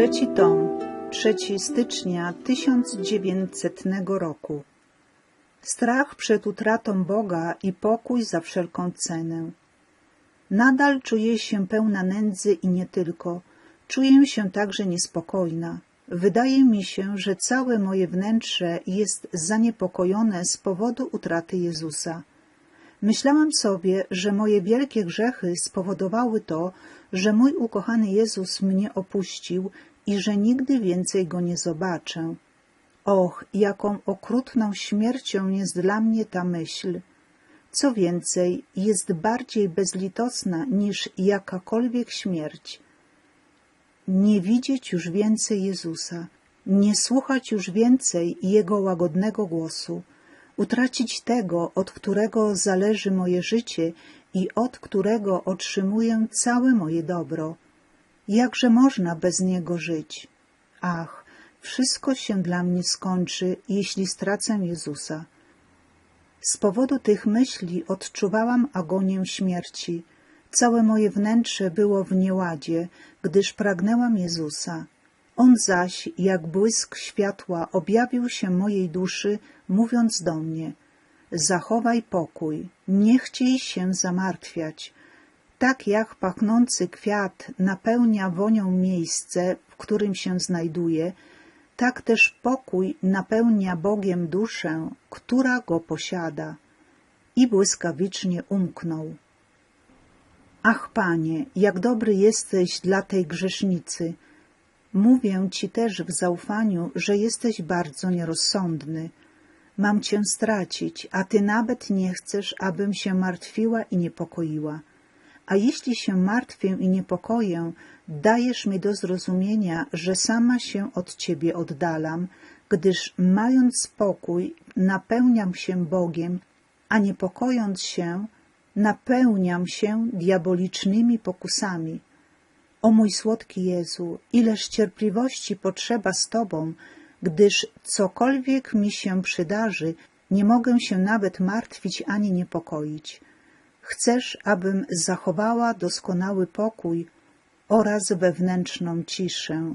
Trzeci tom, 3 stycznia 1900 roku. Strach przed utratą Boga i pokój za wszelką cenę. Nadal czuję się pełna nędzy i nie tylko. Czuję się także niespokojna. Wydaje mi się, że całe moje wnętrze jest zaniepokojone z powodu utraty Jezusa. Myślałam sobie, że moje wielkie grzechy spowodowały to, że mój ukochany Jezus mnie opuścił i że nigdy więcej go nie zobaczę. Och, jaką okrutną śmiercią jest dla mnie ta myśl. Co więcej, jest bardziej bezlitosna niż jakakolwiek śmierć. Nie widzieć już więcej Jezusa, nie słuchać już więcej Jego łagodnego głosu, utracić tego, od którego zależy moje życie i od którego otrzymuję całe moje dobro. Jakże można bez Niego żyć? Ach, wszystko się dla mnie skończy, jeśli stracę Jezusa. Z powodu tych myśli odczuwałam agonię śmierci. Całe moje wnętrze było w nieładzie, gdyż pragnęłam Jezusa. On zaś, jak błysk światła, objawił się mojej duszy, mówiąc do mnie — zachowaj pokój, nie chciej się zamartwiać. Tak jak pachnący kwiat napełnia wonią miejsce, w którym się znajduje, tak też pokój napełnia Bogiem duszę, która go posiada. I błyskawicznie umknął. Ach, Panie, jak dobry jesteś dla tej grzesznicy! Mówię Ci też w zaufaniu, że jesteś bardzo nierozsądny. Mam Cię stracić, a Ty nawet nie chcesz, abym się martwiła i niepokoiła. A jeśli się martwię i niepokoję, dajesz mi do zrozumienia, że sama się od Ciebie oddalam, gdyż mając spokój, napełniam się Bogiem, a niepokojąc się, napełniam się diabolicznymi pokusami. O mój słodki Jezu, ileż cierpliwości potrzeba z Tobą, gdyż cokolwiek mi się przydarzy, nie mogę się nawet martwić ani niepokoić. Chcesz, abym zachowała doskonały pokój oraz wewnętrzną ciszę.